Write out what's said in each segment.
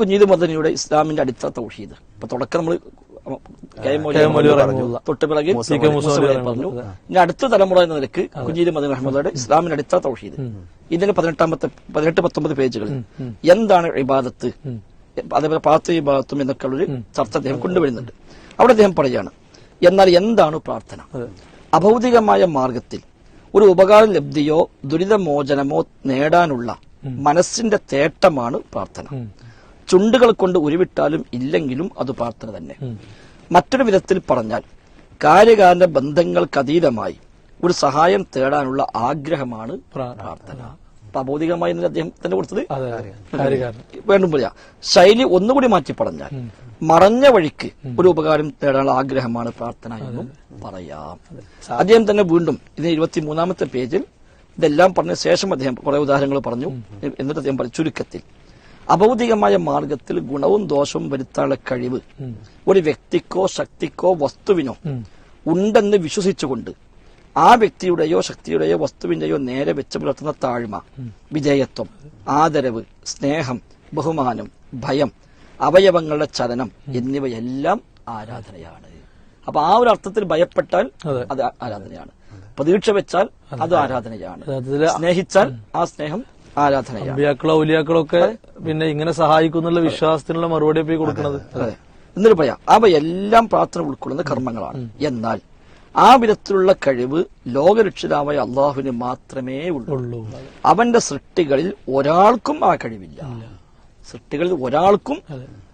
കുഞ്ഞീദ് മദനിയുടെ ഇസ്ലാമിന്റെ അടിത്തറ തൗഹീദ്. ഇപ്പൊ തുടക്കം നമ്മൾ. തൊട്ട് പിറകെ സി കെ മൂസ മൂസ മൗലവി മൗലവി പറഞ്ഞു. ഇനി അടുത്ത തലമുറ എന്ന നിലയ്ക്ക് കുഞ്ഞീദ് മദൻ അഹമ്മദയുടെ ഇസ്ലാമിന്റെ അടിത്തറ തൗഹീദ്. ഇതിന്റെ പതിനെട്ടാമത്തെ പതിനെട്ട് പത്തൊമ്പത് പേജുകളിൽ എന്താണ് ഇബാദത്ത്? അതേപോലെ പാത്ത വിഭാഗത്തും എന്നൊക്കെ ഉള്ളൊരു ചർച്ച അദ്ദേഹം കൊണ്ടുവരുന്നുണ്ട്. അവിടെ അദ്ദേഹം പറയാണ് എന്നാൽ എന്താണ് പ്രാർത്ഥന? അഭൗതികമായ മാർഗത്തിൽ ഒരു ഉപകാര ലബ്ധിയോ ദുരിതമോചനമോ നേടാനുള്ള മനസ്സിന്റെ തേട്ടമാണ് പ്രാർത്ഥന. ചുണ്ടുകൾ കൊണ്ട് ഉരുവിട്ടാലും ഇല്ലെങ്കിലും അത് പ്രാർത്ഥന തന്നെ. മറ്റൊരു വിധത്തിൽ പറഞ്ഞാൽ കാര്യകാരണ ബന്ധങ്ങൾക്കതീതമായി ഒരു സഹായം തേടാനുള്ള ആഗ്രഹമാണ് പ്രാ- പ്രാർത്ഥന. എന്നതിന് അദ്ദേഹം തന്നെ കൊടുത്തത് വേണ്ടും പറയാ. ശൈലി ഒന്നുകൂടി മാറ്റി പറഞ്ഞാൽ മറഞ്ഞ വഴിക്ക് ഒരു ഉപകാരം തേടാനുള്ള ആഗ്രഹമാണ് പ്രാർത്ഥന എന്നും പറയാം. അദ്ദേഹം തന്നെ വീണ്ടും ഇതിന് ഇരുപത്തി മൂന്നാമത്തെ പേജിൽ ഇതെല്ലാം പറഞ്ഞ ശേഷം അദ്ദേഹം കുറെ ഉദാഹരണങ്ങൾ പറഞ്ഞു. എന്നിട്ട് അദ്ദേഹം പറഞ്ഞു ചുരുക്കത്തിൽ. അഭൗതികമായ മാർഗത്തിൽ ഗുണവും ദോഷവും വരുത്താനുള്ള കഴിവ് ഒരു വ്യക്തിക്കോ ശക്തിക്കോ വസ്തുവിനോ ഉണ്ടെന്ന് വിശ്വസിച്ചുകൊണ്ട് ആ വ്യക്തിയുടെയോ ശക്തിയുടെയോ വസ്തുവിന്റെയോ നേരെ വെച്ച് പുലർത്തുന്ന താഴ്മ വിധേയത്വം ആദരവ് സ്നേഹം ബഹുമാനം ഭയം അവയവങ്ങളുടെ ചലനം എന്നിവയെല്ലാം ആരാധനയാണ്. അപ്പൊ ആ ഒരു അർത്ഥത്തിൽ ഭയപ്പെട്ടാൽ അത്. ആരാധനയാണ്. പ്രതീക്ഷ വെച്ചാൽ അത്. ആരാധനയാണ്. സ്നേഹിച്ചാൽ ആ സ്നേഹം അമ്പിയാക്കളോ ഔലിയാക്കളോ ഒക്കെ പിന്നെ ഇങ്ങനെ സഹായിക്കുന്നുള്ള വിശ്വാസത്തിനുള്ള മറുപടി പോയി കൊടുക്കുന്നത് എന്നിട്ട് പറയാം എല്ലാം പ്രാർത്ഥന ഉൾക്കൊള്ളുന്ന കർമ്മങ്ങളാണ്. എന്നാൽ ആ വിധത്തിലുള്ള കഴിവ് ലോകരക്ഷിതാവായ അള്ളാഹുവിന് മാത്രമേ ഉള്ളൂ. ഉള്ളൂ. അവന്റെ സൃഷ്ടികളിൽ ഒരാൾക്കും ആ കഴിവില്ല. സൃഷ്ടികളിൽ ഒരാൾക്കും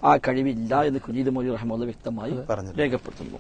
ആ കഴിവില്ല എന്ന് കുഞ്ഞീദ് മൊഴി റഹ്മുള്ള വ്യക്തമായി രേഖപ്പെടുത്തുന്നു.